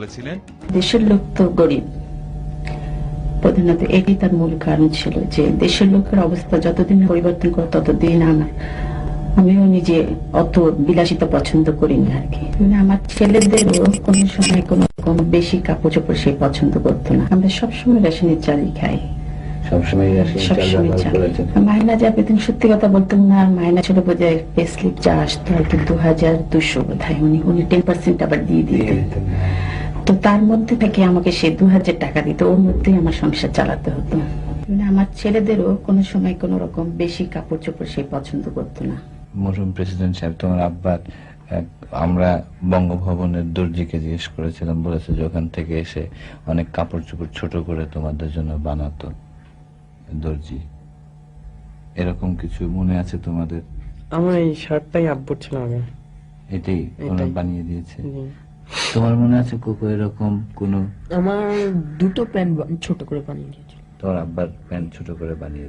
বলেছিলেন দেশের লোক তো গরিব। প্রধানত এটি তার মূল কারণ ছিল যে দেশের লোকের অবস্থা যতদিন পরিবর্তন করে ততদিন আমার আমিও নিজে অত বিলাসিতা পছন্দ করি না আর কি। মানে আমার ছেলেদেরও কোনো সময় কোনো রকম বেশি কাপড় চোপড় সে পছন্দ করতো না। আমরা সবসময় রেশনের চালই খাই। মাইনা যা পেতেন সত্যি কথা বলতাম না মাইনা ছিল বোধহয় পে স্লিপ যা আসতো আর কি দু হাজার দুশো বোধ হয় উনি উনি টেন পার্সেন্ট আবার দিয়ে দিয়ে দিতেন। দিতেন। তো তার মধ্যে থেকে আমাকে সে দু হাজার টাকা দিত। ওর মধ্যেই আমার সংসার চালাতে হতো। মানে আমার ছেলেদেরও কোনো সময় কোনো রকম বেশি কাপড় চোপড় সে পছন্দ করতো না। মরহুম প্রেসিডেন্ট সাহেব তোমার আব্বার আমরা বঙ্গভবনের দর্জিকে জিজ্ঞেস করেছিলাম বলেছে যে ওখান থেকে এসে অনেক কাপড় চোপড় ছোট করে তোমাদের জন্য বানাতো দর্জি। এরকম কিছু মনে আছে তোমাদের? আমার এই শার্টটাই আব্বুর ছিল আগে। এটাই? বানিয়ে দিয়েছে? জি। তোমার মনে আছে কোকো এরকম কোনো? আমার দুটো প্যান্ট ছোট করে বানিয়ে দিয়েছিল। তোমার আব্বার প্যান্ট ছোট করে বানিয়ে